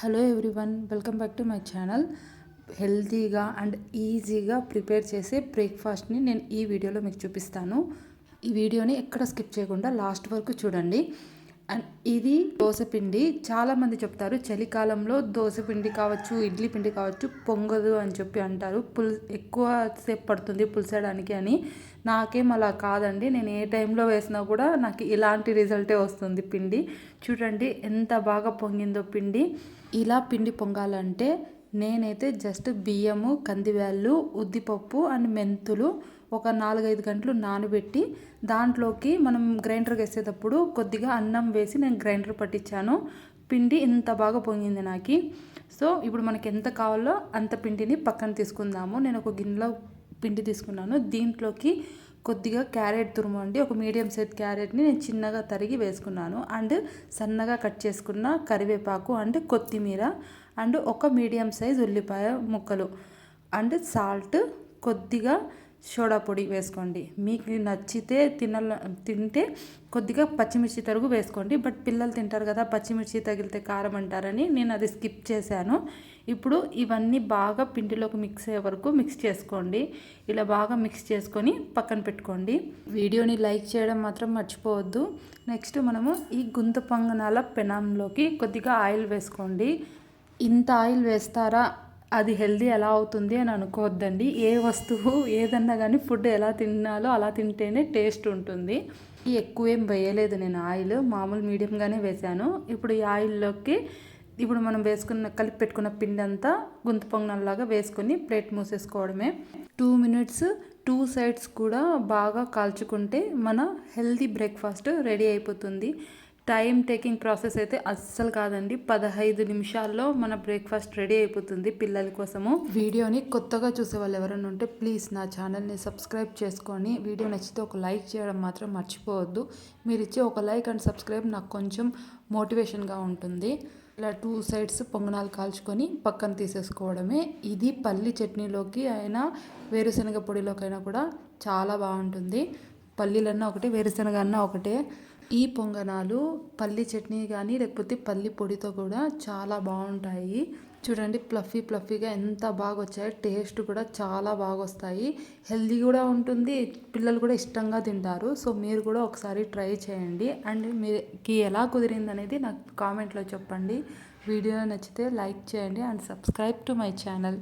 Hello everyone welcome back to my channel హెల్తీగా and ఈజీగా prepare చేసే బ్రేక్ఫాస్ట్ని నేను ఈ వీడియోలో మీకు చూపిస్తాను. ఈ వీడియోని ఎక్కడ స్కిప్ చేయకుండా లాస్ట్ వరకు చూడండి. ఇది దోశపిండి. చాలామంది చెప్తారు చలికాలంలో దోశపిండి కావచ్చు ఇడ్లీ పిండి కావచ్చు పొంగదు అని చెప్పి అంటారు. పుల్ ఎక్కువ సేపు పడుతుంది పులిసడానికి అని. నాకేం అలా కాదండి. నేను ఏ టైంలో వేసినా కూడా నాకు ఇలాంటి రిజల్టే వస్తుంది పిండి. చూడండి ఎంత బాగా పొంగిందో పిండి. ఇలా పిండి పొంగాలంటే నేనైతే జస్ట్ బియ్యము కందివేళ్ళు ఉద్దిపప్పు అండ్ మెంతులు ఒక నాలుగైదు గంటలు నానబెట్టి దాంట్లోకి మనం గ్రైండర్ వేసేటప్పుడు కొద్దిగా అన్నం వేసి నేను గ్రైండర్ పట్టించాను. పిండి ఇంత బాగా పొంగింది నాకు. సో ఇప్పుడు మనకి ఎంత కావాలో అంత పిండిని పక్కన తీసుకుందాము. నేను ఒక గిన్నెలో పిండి తీసుకున్నాను. దీంట్లోకి కొద్దిగా క్యారెట్ తురుమండి. ఒక మీడియం సైజ్ క్యారెట్ని నేను చిన్నగా తరిగి వేసుకున్నాను. అండ్ సన్నగా కట్ చేసుకున్న కరివేపాకు అండ్ కొత్తిమీర అండ్ ఒక మీడియం సైజ్ ఉల్లిపాయ ముక్కలు అండ్ సాల్ట్ కొద్దిగా సోడా పొడి వేసుకోండి. మీకు నచ్చితే తినాల తింటే కొద్దిగా పచ్చిమిర్చి తరుగు వేసుకోండి. బట్ పిల్లలు తింటారు కదా పచ్చిమిర్చి తగిలితే కారం అంటారని నేను అది స్కిప్ చేశాను. ఇప్పుడు ఇవన్నీ బాగా పిండిలోకి మిక్స్ అయ్యే వరకు మిక్స్ చేసుకోండి. ఇలా బాగా మిక్స్ చేసుకొని పక్కన పెట్టుకోండి. వీడియోని లైక్ చేయడం మాత్రం మర్చిపోవద్దు. నెక్స్ట్ మనము ఈ గుంత పొంగనాల పెనంలోకి కొద్దిగా ఆయిల్ వేసుకోండి. ఇంత ఆయిల్ వేస్తారా? అది హెల్దీ ఎలా అవుతుంది అని అనుకోవద్దండి. ఏ వస్తువు ఏదన్నా కానీ ఫుడ్ ఎలా తినాలో అలా తింటేనే టేస్ట్ ఉంటుంది. ఎక్కువ ఏం వేయలేదు నేను ఆయిల్. మామూలు మీడియంగానే వేశాను ఇప్పుడు ఈ ఆయిల్లోకి ఇప్పుడు మనం వేసుకున్న కలిపి పెట్టుకున్న పిండి అంతా గుంత పొంగనల్లాగా వేసుకొని ప్లేట్ మూసేసుకోవడమే. టూ మినిట్స్ టూ సైడ్స్ కూడా బాగా కాల్చుకుంటే మన హెల్దీ బ్రేక్ఫాస్ట్ రెడీ అయిపోతుంది. టైం టేకింగ్ ప్రాసెస్ అయితే అస్సలు కాదండి. పదహైదు నిమిషాల్లో మన బ్రేక్ఫాస్ట్ రెడీ అయిపోతుంది పిల్లల కోసము. వీడియోని కొత్తగా చూసే వాళ్ళు ఎవరైనా ఉంటే ప్లీజ్ నా ఛానల్ని సబ్స్క్రైబ్ చేసుకొని వీడియో నచ్చితే ఒక లైక్ చేయడం మాత్రం మర్చిపోవద్దు. మీరు ఇచ్చే ఒక లైక్ అండ్ సబ్స్క్రైబ్ నాకు కొంచెం మోటివేషన్గా ఉంటుంది. ఇలా టూ సైడ్స్ పొంగనాలు కాల్చుకొని పక్కన తీసేసుకోవడమే. ఇది పల్లి చట్నీలోకి అయినా వేరుశనగ పొడిలోకైనా కూడా చాలా బాగుంటుంది. పల్లీలన్నా ఒకటే వేరుశనగ అన్నా ఒకటే. ఈ పొంగనాలు పల్లి చట్నీ కానీ లేకపోతే పల్లి పొడితో కూడా చాలా బాగుంటాయి. చూడండి ప్లఫీ ప్లఫీగా ఎంత బాగా వచ్చాయో టేస్ట్ కూడా చాలా బాగా వస్తాయి హెల్దీ కూడా ఉంటుంది పిల్లలు కూడా ఇష్టంగా తింటారు. సో మీరు కూడా ఒకసారి ట్రై చేయండి. అండ్ మీకు ఎలా కుదిరింది అనేది నాకు కామెంట్లో చెప్పండి. వీడియో నచ్చితే లైక్ చేయండి and subscribe to my channel.